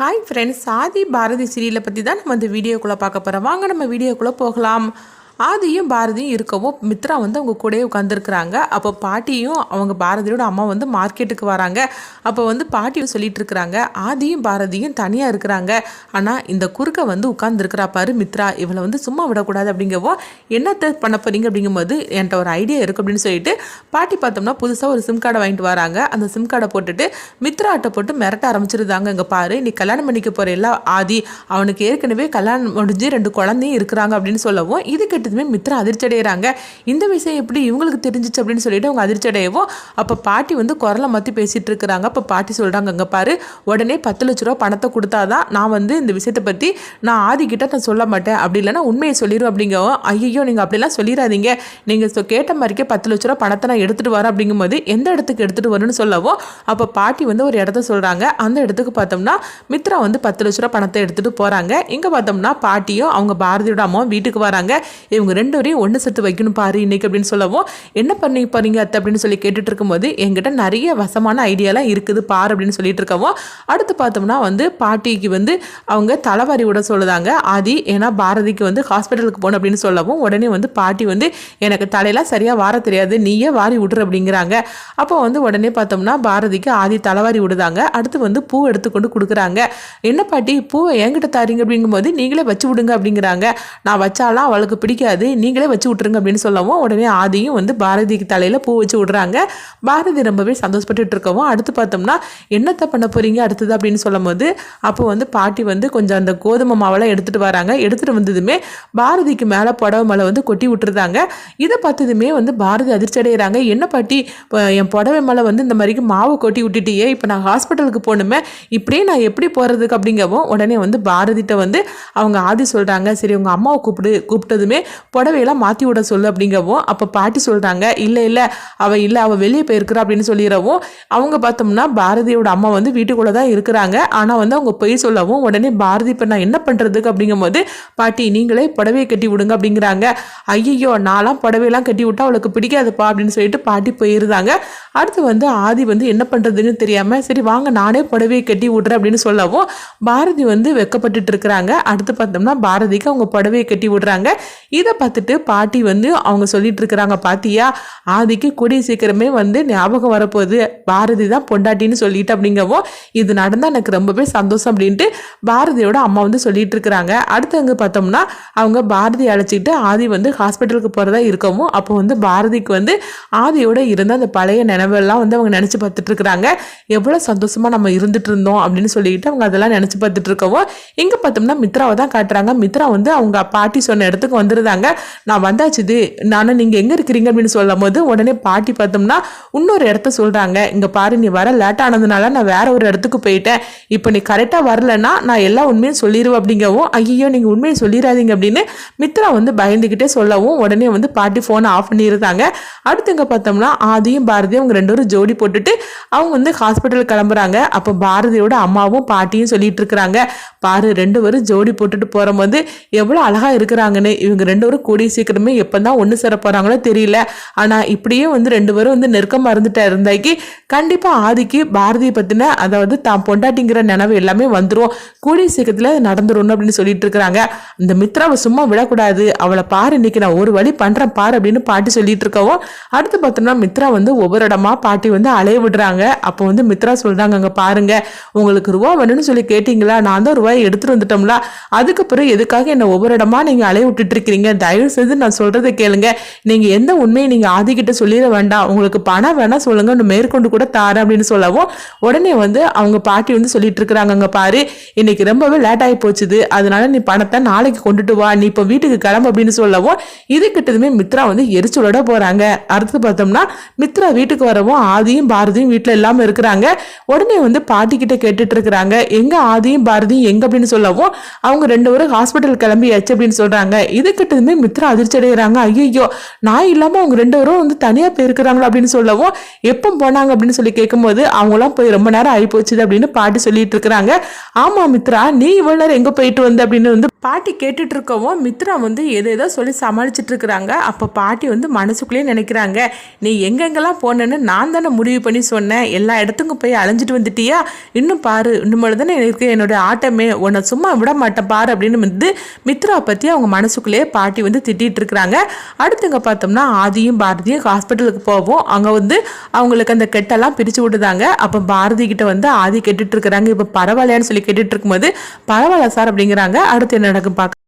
Hi friends ஆதி பாரதி சீரியலை பற்றி தான் நம்ம இந்த வீடியோக்குள்ளே பார்க்க போகிறோம் வாங்க நம்ம வீடியோக்குள்ளே போகலாம். ஆதியும் பாரதியும் இருக்கவும் மித்ரா வந்து அவங்க கூடயே உட்காந்துருக்குறாங்க அப்போ பாட்டியும் அவங்க பாரதியோட அம்மா வந்து மார்க்கெட்டுக்கு வராங்க. அப்போ வந்து பாட்டியும் சொல்லிட்டு இருக்கிறாங்க ஆதியும் பாரதியும் தனியாக இருக்கிறாங்க. ஆனால் இந்த குறுக்க வந்து உட்காந்துருக்கிறா பாரு மித்ரா இவளை வந்து சும்மா விடக்கூடாது அப்படிங்கவும் என்னத்தை பண்ண போறீங்க அப்படிங்கும்போது என்கிட்ட ஒரு ஐடியா இருக்குது அப்படின்னு சொல்லிட்டு பாட்டி பார்த்தோம்னா புதுசாக ஒரு சிம் கார்டை வாங்கிட்டு வராங்க. அந்த சிம் கார்டை போட்டுட்டு மித்ரா அட்டை போட்டு மிரட்ட ஆரம்பிச்சிருந்தாங்க. இங்கே பாரு நீ கல்யாணம் பண்ணிக்க போகிற எல்லா ஆதி அவனுக்கு ஏற்கனவே கல்யாணம் முடிஞ்சு ரெண்டு குழந்தையும் இருக்கிறாங்க அப்படின்னு சொல்லவும் இது கேட்டதுமே மித்ரா அதிர்ச்சி அடைகிறாங்க இந்த விஷயம் எப்படி இவங்களுக்கு தெரிஞ்சிச்சு அப்படின்னு சொல்லிட்டு அவங்க அதிர்ச்சி அடையவும் அப்போ பாட்டி வந்து குரலை மாற்றி பேசிகிட்டு இருக்கிறாங்க அப்போ பாட்டி சொல்கிறாங்க அங்கே பாரு உடனே பத்து லட்ச ரூபா பணத்தை கொடுத்தாதான் நான் வந்து இந்த விஷயத்தை பற்றி நான் ஆதிக்கிட்ட நான் சொல்ல மாட்டேன். அப்படி இல்லைன்னா உண்மையை சொல்லிடுவேன் அப்படிங்கவும் ஐயோ நீங்கள் அப்படிலாம் சொல்லிடாதீங்க நீங்கள் கேட்ட மாதிரிக்கே பத்து லட்ச ரூபா பணத்தை நான் எடுத்துகிட்டு வரேன். அப்படிங்கும்போது எந்த இடத்துக்கு எடுத்துகிட்டு வரணும்னு சொல்லவும் அப்போ பாட்டி வந்து ஒரு இடத்த சொல்கிறாங்க அந்த இடத்துக்கு பார்த்தோம்னா மித்ரா வந்து பத்து லட்ச ரூபா பணத்தை எடுத்துகிட்டு போகிறாங்க இங்கே பார்த்தோம்னா பாட்டியும் அவங்க பாரதியோட அம்மாவும் வீட்டுக்கு வராங்க. இவங்க ரெண்டு வரையும் ஒன்று சேர்த்து வைக்கணும் பாரு இன்னைக்கு அப்படின்னு சொல்லவும் என்ன பண்ணி போறீங்க அத்தை? அப்படின்னு சொல்லி கேட்டுட்டு இருக்கும்போது என்கிட்ட நிறைய வசமான ஐடியாலாம் இருக்குது பாரு அப்படின்னு சொல்லிட்டு இருக்கவும் அடுத்து பார்த்தோம்னா வந்து பாட்டிக்கு வந்து அவங்க தலைவாரி விட சொல்லுதாங்க. ஆதி ஏன்னா பாரதிக்கு வந்து ஹாஸ்பிட்டலுக்கு போகணும் அப்படின்னு சொல்லவும் உடனே வந்து பாட்டி வந்து எனக்கு தலையெல்லாம் சரியாக வார தெரியாது நீயே வாரி விட்ரு அப்படிங்கிறாங்க. அப்போ வந்து உடனே பார்த்தோம்னா பாரதிக்கு ஆதி தலைவாரி விடுதாங்க. அடுத்து வந்து பூ எடுத்துக்கொண்டு கொடுக்குறாங்க. என்ன பாட்டி பூவை என்கிட்ட தாரீங்க? அப்படிங்கும்போது நீங்களே வச்சு விடுங்க அப்படிங்கிறாங்க. நான் வச்சாலாம் அவளுக்கு பிடிக்காது. நீங்களே வச்சு விட்ருங்க அப்படின்னு சொல்லவும் உடனே ஆதியும் வந்து பாரதிக்கு தலையில் பூ வச்சு விட்றாங்க. பாரதி ரொம்பவே சந்தோஷப்பட்டு இருக்கவும் அடுத்து பார்த்தோம்னா என்னத்தை பண்ண போகிறீங்க அடுத்தது? அப்படின்னு சொல்லும் போது அப்போ வந்து பாட்டி வந்து கொஞ்சம் அந்த கோதுமை மாவெல்லாம் எடுத்துகிட்டு வராங்க. எடுத்துகிட்டு வந்ததுமே பாரதிக்கு மேலே புடவை மேலே வந்து கொட்டி விட்டுருந்தாங்க. இதை பார்த்ததுமே வந்து பாரதி அதிர்ச்சி அடைகிறாங்க என்ன பாட்டி இப்போ என் புடவை மேலே வந்து இந்த மாதிரிக்கு மாவு கொட்டி விட்டுட்டியே இப்போ நான் ஹாஸ்பிட்டலுக்கு போகணுமே இப்படியே நான் எப்படி போகிறதுக்கு அப்படிங்கவும் உடனே வந்து பாரதிட்ட வந்து அவங்க ஆதி சொல்கிறாங்க சரி உங்கள் அம்மாவை கூப்பிடு கூப்பிட்டதுமே புடவையெல்லாம் மாற்றி விட சொல்லு அப்படிங்கவும் அப்போ பாட்டி சொல்கிறாங்க இல்லை இல்லை அவள் இல்லை அவள் வெளியே போயிருக்கிறா அப்படின்னு சொல்லிடவும் அவங்க பார்த்தோம்னா பாரதியோட அம்மா வந்து வீட்டுக்குள்ளே தான் இருக்கிறாங்க. ஆனால் வந்து அவங்க பொய் சொல்லவும் உடனே பாரதி இப்போ நான் என்ன பண்ணுறதுக்கு அப்படிங்கும்போது பாட்டி நீங்களே புடவையை கட்டி விடுங்க அப்படிங்கிறாங்க. ஐயோ நான்லாம் புடவையெல்லாம் கட்டி விட்டா அவளுக்கு பிடிக்காதுப்பா அப்படின்னு சொல்லிட்டு பாட்டி போயிருந்தாங்க. அடுத்து வந்து ஆதி வந்து என்ன பண்ணுறதுன்னு தெரியாமல் சரி வாங்க நானே புடவையை கட்டி விட்றேன் அப்படின்னு சொல்லவும் பாரதி வந்து வெக்கப்பட்டுட்டு இருக்கிறாங்க. அடுத்து பார்த்தோம்னா பாரதிக்கு அவங்க புடவையை கட்டி விடுறாங்க. இதை பார்த்துட்டு பாட்டி வந்து அவங்க சொல்லிட்டு இருக்கிறாங்க பாத்தியா ஆதிக்கு கூடிய சீக்கிரமே வந்து ஞாபகம் வரப்போகுது. பாரதி தான் பொண்டாட்டின்னு சொல்லிட்டு அப்படிங்கவும் இது நடந்தால் எனக்கு ரொம்பவே சந்தோஷம் அப்படின்ட்டு பாரதியோட அம்மா வந்து சொல்லிட்டு இருக்கிறாங்க. அடுத்து அங்கே பார்த்தோம்னா அவங்க பாரதி அழைச்சிட்டு ஆதி வந்து ஹாஸ்பிட்டலுக்கு போகிறதா இருக்கவும் அப்போ வந்து பாரதிக்கு வந்து ஆதியோட இருந்த அந்த பழைய நினைவெல்லாம் வந்து அவங்க நினச்சி பார்த்துட்டு இருக்கிறாங்க. எவ்வளோ சந்தோஷமாக நம்ம இருந்துட்டு இருந்தோம் அப்படின்னு சொல்லிட்டு அவங்க அதெல்லாம் நினச்சி பார்த்துட்டு இருக்கவும் இங்கே பார்த்தோம்னா மித்ராவை தான் காட்டுறாங்க. மித்ரா வந்து அவங்க பாட்டி சொன்ன இடத்துக்கு வந்துருந்தாங்க நான் வந்தாச்சு இது நானும் நீங்கள் எங்கே இருக்கிறீங்க அப்படின்னு சொல்லும் போது உடனே பாட்டி பார்த்தோம்னா இன்னொரு இடத்த சொல்கிறாங்க இங்கே பாரு நீ வர லேட் ஆனதுனால நான் வேற ஒரு இடத்துக்கு போயிட்டேன். இப்போ நீ கரெக்டாக வரலன்னா நான் எல்லா உண்மையும் சொல்லிடுவேன் அப்படிங்கவும் ஐயோ நீங்கள் உண்மையை சொல்லிடாதீங்க அப்படின்னு மித்ரா வந்து பயந்துக்கிட்டே சொல்லவும் உடனே வந்து பாட்டி ஃபோனை ஆஃப் பண்ணியிருந்தாங்க. அடுத்து பார்த்தோம்னா ஆதியும் பாரதியும் அவங்க ரெண்டு பேரும் ஜோடி போட்டுட்டு அவங்க வந்து ஹாஸ்பிட்டல் கிளம்புறாங்க. அப்போ பாரதியோட அம்மாவும் பாட்டியும் சொல்லிட்டு இருக்கிறாங்க. பாரு ரெண்டு பேரும் ஜோடி போட்டுட்டு போகும்போது எவ்வளோ அழகாக இருக்கிறாங்கன்னு இவங்க ரெண்டு பேரும் கூடிய சீக்கிரமே எப்போ தான் ஒன்று சேர போகிறாங்களோ தெரியல. ஆனால் இப்படியே வந்து ரெண்டு பேரும் வந்து நெருக்கமாக இருந்துட்டா இருந்தாக்கி கண்டிப்பாக ஆதிக்கு பாரதியை பற்றின அதாவது தான் பொண்டாட்டிங்கிற நினைவு எல்லாமே வந்துடும் கூடிய சீக்கிரத்தில் நடந்துடும் அப்படின்னு சொல்லிட்டு இருக்கிறாங்க. இந்த மித்ராவை சும்மா விடக்கூடாது. அவளை பாரு இன்னைக்கு நான் ஒரு வழி பண்ணுறேன் பாரு அப்படின்னு பாட்டி சொல்லிட்டு இருக்கவும் அடுத்து பார்த்தோம்னா மித்ரா வந்து ஒவ்வொரு இடமா பாட்டி வந்து அலைய விடுறாங்க. அப்போ வந்து மித்ரா சொல்கிறாங்க அங்கே பாருங்க உங்களுக்கு ரூபா வேணும்னு சொல்லி கேட்டிங்களா? நான் தான் ரூபாய் எடுத்துட்டு வந்துட்டோம்ல. அதுக்கப்புறம் எதுக்காக என்ன ஒவ்வொரு இடமா நீங்க அலைய விட்டுட்டு இருக்கிறீங்க? தயவு செய்து நான் சொல்றதை கேளுங்க. நீங்க எந்த உண்மையை நீங்க ஆதிக்கிட்ட சொல்லிட வேண்டாம். உங்களுக்கு பணம் வேணா சொல்லுங்க. இன்னும் மேற்கொண்டு கூட தாரேன் அப்படின்னு சொல்லவும் உடனே வந்து அவங்க பாட்டி வந்து சொல்லிட்டு இருக்கிறாங்க அங்க பாரு. இன்னைக்கு ரொம்பவே லேட் ஆகி போச்சுது. அதனால நீ பணத்தை நாளைக்கு கொண்டுட்டு வா. நீ இப்போ வீட்டுக்கு கிளம்பு அப்படின்னு சொல்லவும் இது கிட்டதுமே மித்ரா வந்து எரிச்சலோட போறாங்க. அடுத்து பார்த்தோம்னா மித்ரா வீட்டுக்கு வரவும் ஆதியும் பாரதியும் வீட்டில் இல்லாமல் இருக்கிறாங்க. உடனே வந்து பாட்டி கிட்ட கேட்டுட்டு இருக்கிறாங்க எங்க ஆதியும் பாரதியும் எங்க அப்படின்னு சொல்லவும் அவங்க ரெண்டு பேரும் ஹாஸ்பிட்டல் கிளம்பியாச்சு அப்படின்னு சொல்றாங்க. இது கிட்டது கேட்டதுமே மித்ரா அதிர்ச்சி அடைகிறாங்க ஐயோ நான் இல்லாமல் அவங்க ரெண்டு பேரும் வந்து தனியாக போயிருக்கிறாங்களா அப்படின்னு சொல்லவும் எப்போ போனாங்க அப்படின்னு சொல்லி கேட்கும்போது அவங்களாம் போய் ரொம்ப நேரம் ஆகி போச்சுது அப்படின்னு பாட்டி சொல்லிட்டு இருக்கிறாங்க. ஆமாம் மித்ரா நீ இவ்வளோ நேரம் எங்கே போயிட்டு வந்த அப்படின்னு வந்து பாட்டி கேட்டுட்டு இருக்கவும் மித்ரா வந்து எதை ஏதோ சொல்லி சமாளிச்சுட்டு இருக்கிறாங்க. அப்போ பாட்டி வந்து மனசுக்குள்ளேயே நினைக்கிறாங்க நீ எங்கெங்கெல்லாம் போனேன்னு நான் தானே முடிவு பண்ணி சொன்னேன். எல்லா இடத்துக்கும் போய் அலைஞ்சிட்டு வந்துட்டியா? இன்னும் பாரு இன்னும் தானே எனக்கு என்னோட ஆட்டமே உன்னை சும்மா விட மாட்டேன் பாரு அப்படின்னு வந்து மித்ரா பற்றி அவங்க மனசுக்குள்ளேயே பாட்டி வந்து திட்டிட்டு இருக்கிறாங்க அடுத்துங்க பார்த்தோம்னா ஆதியும் பாரதியும் ஹாஸ்பிட்டலுக்கு போவோம். அங்கே வந்து அவங்களுக்கு அந்த கெட்டெல்லாம் பிரித்து விட்டுதாங்க. அப்போ பாரதி கிட்ட வந்து ஆதி கேட்டுட்டு இருக்கிறாங்க இப்போ பரவாயில்லையான்னு சொல்லி கேட்டுட்டு இருக்கும்போது பரவாயில்ல சார் அப்படிங்கிறாங்க. அடுத்து என்ன நடக்கும் பார்க்க